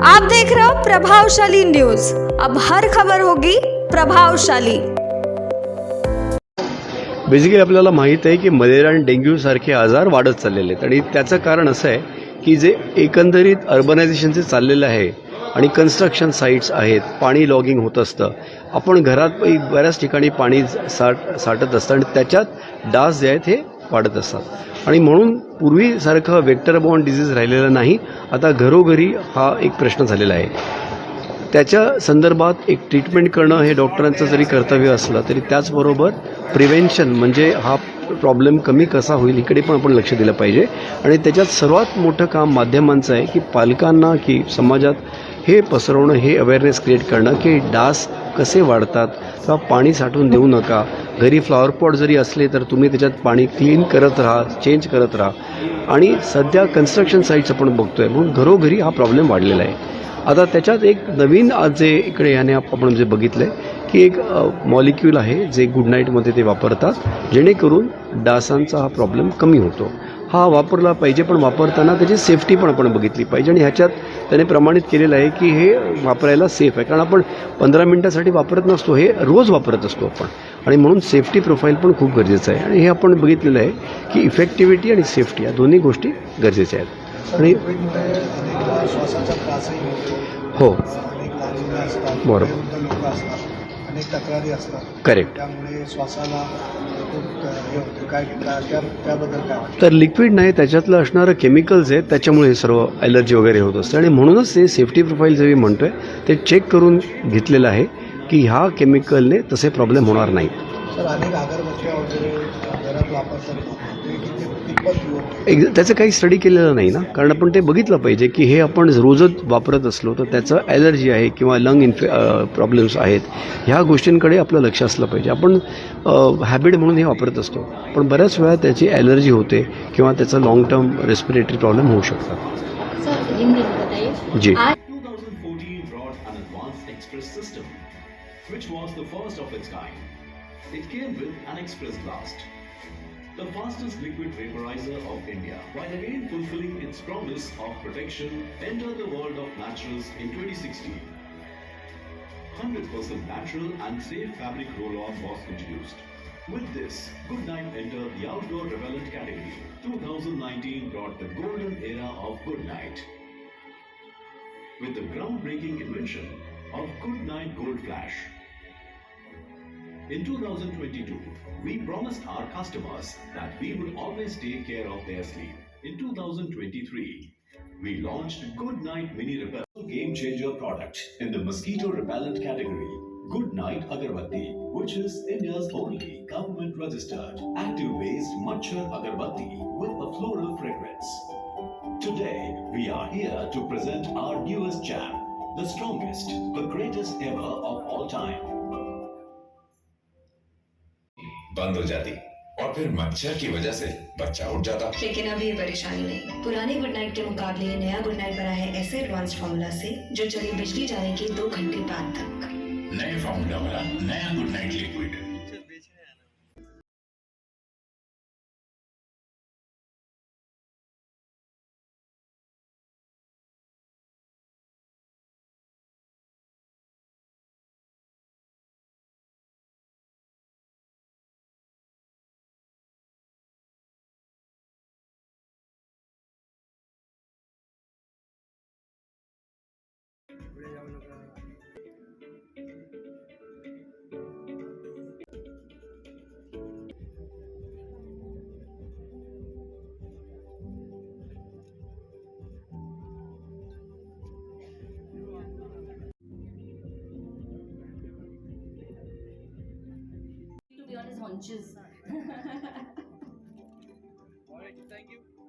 आप देख रहे हो प्रभावशाली न्यूज। अब हर खबर होगी प्रभावशाली। बेसिकली आपल्याला माहीत आहे की मलेरिया आणि डेंग्यूसारखे आजार वाढत चाललेले आहेत. आणि त्याचं कारण असं आहे की जे एकंदरीत अर्बनायझेशनचे चाललेलं आहे आणि कन्स्ट्रक्शन साईट्स आहेत पाणी लॉगिंग होत असतं. आपण घरात बऱ्याच ठिकाणी पाणी साठ साठत असतं आणि त्याच्यात डास जे आहेत हे वाढत असतात. आणि म्हणून पूर्वीसारखं वेक्टर बॉर्न डिझीज राहिलेला नाही. आता घरोघरी हा एक प्रश्न झालेला आहे. त्याच्या संदर्भात एक ट्रीटमेंट करणं हे डॉक्टरांचं जरी कर्तव्य असलं तरी त्याचबरोबर प्रिव्हेन्शन म्हणजे हा प्रॉब्लेम कमी कसा होईल इकडे पण आपण लक्ष दिलं पाहिजे. आणि त्याच्यात सर्वात मोठं काम माध्यमांचं आहे की पालकांना की समाजात हे पसरवणं हे अवेअरनेस क्रिएट करणं की डास कसे वाढतात किंवा पाणी साठवून देऊ नका. घरी फ्लॉवर पॉट जरी असले तर तुम्ही त्याच्यात पाणी क्लीन करत राहा चेंज करत राहा. आणि सध्या कन्स्ट्रक्शन साईट्स आपण बघतोय म्हणून घरोघरी हा प्रॉब्लेम वाढलेला आहे. आता त्याच्यात एक नवीन आज जे इकडे याने आपण जे बघितलं आहे की एक मॉलिक्यूल आहे जे गुड नाईटमध्ये ते वापरतात जेणेकरून डासांचा हा प्रॉब्लेम कमी होतो. हा वापरला पाहिजे पण वापरताना त्याची सेफ्टी पण आपण बघितली पाहिजे. आणि ह्याच्यात त्याने प्रमाणित केलेलं आहे की हे वापरायला सेफ आहे. कारण आपण पंधरा मिनटासाठी वापरत नसतो हे रोज वापरत असतो आपण. आणि म्हणून सेफ्टी प्रोफाईल पण खूप गरजेचं आहे. आणि हे आपण बघितलेलं आहे की इफेक्टिव्हिटी आणि सेफ्टी या दोन्ही गोष्टी गरजेच्या आहेत. आणि हो. बरोबर. करेक्ट त्यामुळे श्वासाला काय त्याबद्दल काय तर लिक्विड नाही त्याच्यातलं असणारं केमिकल्स आहेत त्याच्यामुळे हे सर्व ॲलर्जी वगैरे होत असते. आणि म्हणूनच ते सेफ्टी प्रोफाईल जे मी म्हणतो आहे ते चेक करून घेतलेलं आहे की ह्या केमिकलने तसे प्रॉब्लेम होणार नाही सर अनेक अगरबत्त्या वगैरे घरात वापरतात. एक त्याचं काही स्टडी केलेलं नाही ना? कारण आपण ते बघितलं पाहिजे की हे आपण रोजच वापरत असलो तर त्याचं ॲलर्जी आहे किंवा लंग इन्फे प्रॉब्लेम्स आहेत. ह्या गोष्टींकडे आपलं लक्ष असलं पाहिजे. आपण हॅबिट म्हणून हे वापरत असतो. पण बऱ्याच वेळा त्याची ॲलर्जी होते किंवा त्याचं लाँग टर्म रेस्पिरेटरी प्रॉब्लेम होऊ शकतात. जी. आज 2014 brought an advanced express system, which was the first of its kind. It came with an express blast, the fastest liquid vaporizer of India, while again fulfilling its promise of protection, entered the world of naturals in 2016. 100% natural and safe fabric roll-on was introduced. With this, Goodnight entered the outdoor repellent category. 2019 brought the golden era of Goodnight with the groundbreaking invention of Goodnight Gold Flash. In 2022, we promised our customers that we would always take care of their sleep. In 2023, we launched Good Night Mini Repellent game changer product in the mosquito repellent category. Good Night Agarbatti, which is India's only government registered active based Machhar Agarbatti with a floral fragrance. Today, we are here to present our newest jam, the strongest, the greatest ever of all time. बंद हो जाती। और फिर मच्छर की वजह से बच्चा उठ जाता। लेकिन अब ये परेशानी नहीं। पुराने गुड नाइट के मुकाबले नया गुड नाइट बना है ऐसे एडवांस फार्मूला से जो चले बिजली जाने के दो घंटे बाद तक। नए फार्मूला वाला नया good night liquid to be on his haunches. Thank you.